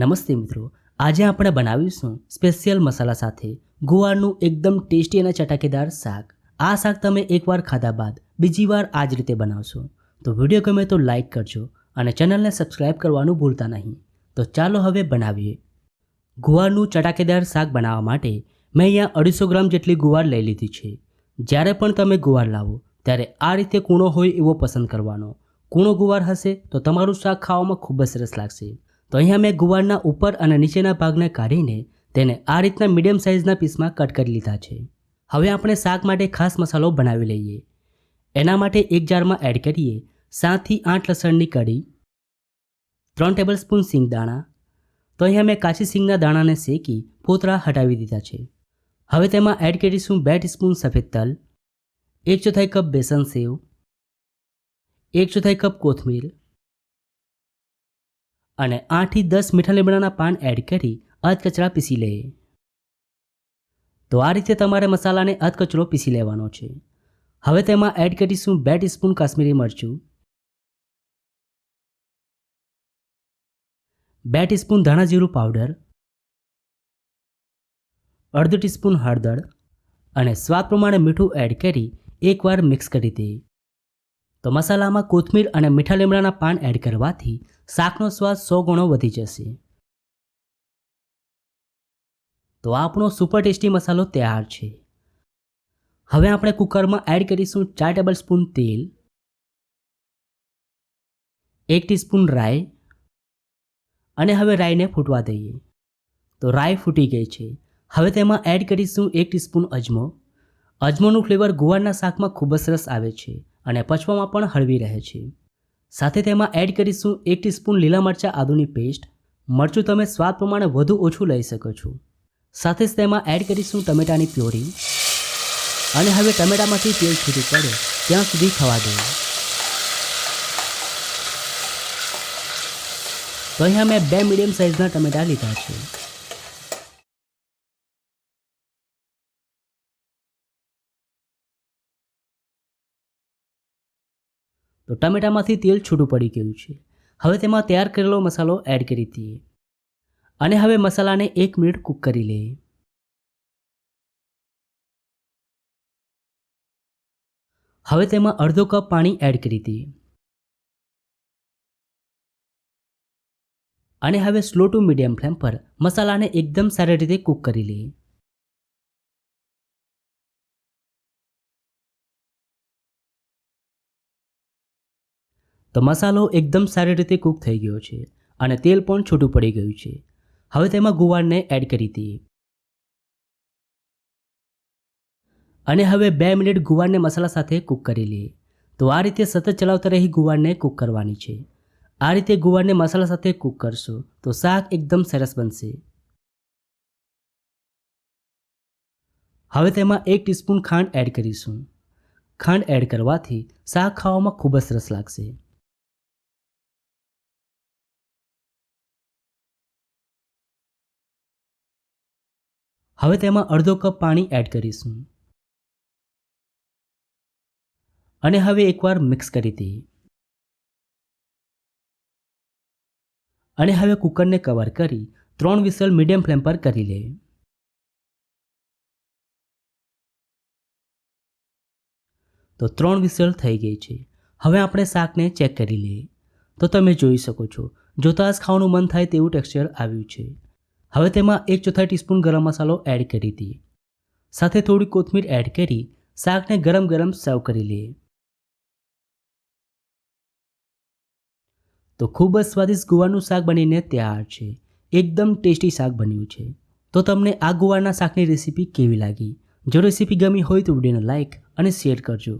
નમસ્તે મિત્રો, આજે આપણે બનાવીશું સ્પેશિયલ મસાલા સાથે ગુવારનું એકદમ ટેસ્ટી અને ચટાકેદાર શાક. આ શાક તમે એકવાર ખાધા બાદ બીજી વાર આ જ રીતે બનાવશો. તો વીડિયો ગમે તો લાઈક કરજો અને ચેનલને સબસ્ક્રાઈબ કરવાનું ભૂલતા નહીં. તો ચાલો હવે બનાવીએ. ગુવારનું ચટાકેદાર શાક બનાવવા માટે મેં અહીંયા અઢીસો ગ્રામ જેટલી ગુવાર લઈ લીધી છે. જ્યારે પણ તમે ગુવાર લાવો, ત્યારે આ રીતે કૂણો હોય એવો પસંદ કરવાનો. કૂણો ગુવાર હશે તો તમારું શાક ખાવામાં ખૂબ જ સરસ લાગશે. તો અહીંયા મેં ગુવારના ઉપર અને નીચેના ભાગને કાઢીને તેને આ રીતના મીડિયમ સાઇઝના પીસમાં કટ કરી લીધા છે. હવે આપણે શાક માટે ખાસ મસાલો બનાવી લઈએ. એના માટે એક જારમાં એડ કરીએ સાતથી આઠ લસણની કઢી, ત્રણ ટેબલ સ્પૂન સિંગદાણા તો અહીંયા મેં કાચી સિંગના દાણાને શેકી પોતરા હટાવી દીધા છે. હવે તેમાં એડ કરીશું બે ટીસ્પૂન સફેદ તલ, એક ચોથાઈ કપ બેસન સેવ, એક ચોથાઈ કપ કોથમીર અને આઠથી દસ મીઠા લીમડાના પાન એડ કરી અધકચરા પીસી લઈએ તો આ રીતે તમારે મસાલાને અધકચરો પીસી લેવાનો છે. હવે તેમાં એડ કરીશું બે ટીસ્પૂન કાશ્મીરી મરચું. બે ટીસ્પૂન ધાણા જીરું પાવડર અડધો ટીસ્પૂન હળદર. અને સ્વાદ પ્રમાણે મીઠું એડ કરી એકવાર મિક્સ કરી દઈએ તો મસાલામાં કોથમીર અને મીઠા લીમડાના પાન એડ કરવાથી શાકનો સ્વાદ સો ગણો વધી જશે. તો આપણો સુપર ટેસ્ટી મસાલો તૈયાર છે. હવે આપણે કુકરમાં એડ કરીશું ચાર ટેબલ સ્પૂન તેલ, એક ટીસ્પૂન રાઈ અને હવે રાઈને ફૂટવા દઈએ. તો રાઈ ફૂટી ગઈ છે. હવે તેમાં એડ કરીશું એક ટીસ્પૂન અજમો. અજમોનું ફ્લેવર ગુવારના શાકમાં ખૂબ જ સરસ આવે છે અને પચવામાં પણ હળવી રહે છે. સાથે તેમાં એડ કરીશું એક ટીસ્પૂન લીલા મરચાં આદુની પેસ્ટ. મરચું તમે સ્વાદ પ્રમાણે વધુ ઓછું લઈ શકો છો. સાથે જ તેમાં એડ કરીશું ટમેટાની પ્યોરી. અને હવે ટમેટામાંથી તેલ છૂટું પડે ત્યાં સુધી ખવા દઉં તો અહીંયા મેં બે મીડિયમ સાઇઝના ટમેટા લીધા છે. તો ટામેટામાંથી તેલ છૂટું પડી ગયું છે. હવે તેમાં તૈયાર કરેલો મસાલો એડ કરી દઈએ. અને હવે મસાલાને એક મિનિટ કૂક કરી લઈએ. હવે તેમાં અડધો કપ પાણી એડ કરી દઈએ. અને હવે સ્લો ટુ મીડિયમ ફ્લેમ પર મસાલાને એકદમ સારી રીતે કૂક કરી લઈએ. તો મસાલો એકદમ સારી રીતે કૂક થઈ ગયો છે અને તેલ પણ છૂટું પડી ગયું છે. હવે તેમાં ગુવારને એડ કરી દઈએ. અને હવે બે મિનિટ ગુવારને મસાલા સાથે કૂક કરી લઈએ. તો આ રીતે સતત ચલાવતા રહી ગુવારને કૂક કરવાની છે. આ રીતે ગુવારને મસાલા સાથે કૂક કરશો તો શાક એકદમ સરસ બનશે. હવે તેમાં એક ટીસ્પૂન ખાંડ એડ કરીશું. ખાંડ એડ કરવાથી શાક ખાવામાં ખૂબ જ સરસ લાગશે. હવે તેમાં અડધો કપ પાણી એડ કરીશું. અને હવે એકવાર મિક્સ કરી દઈએ. અને હવે કુકરને કવર કરી ત્રણ વિસલ મીડિયમ ફ્લેમ પર કરી લે તો ત્રણ વિસલ થઈ ગઈ છે. હવે આપણે શાકને ચેક કરી લઈએ. તો તમે જોઈ શકો છો, જોતાં જ ખાવાનું મન થાય તેવું ટેક્સચર આવ્યું છે. હવે તેમાં એક ચોથા ટીસ્પૂન ગરમ મસાલો એડ કરી દઈએ. સાથે થોડી કોથમીર એડ કરી શાકને ગરમ ગરમ સર્વ કરી લઈએ. તો ખૂબ જ સ્વાદિષ્ટ ગુવારનું શાક બનીને તૈયાર છે. એકદમ ટેસ્ટી શાક બન્યું છે. તો તમને આ ગુવારના શાકની રેસીપી કેવી લાગી? જો રેસીપી ગમી હોય તો વિડીયોને લાઇક અને શેર કરજો.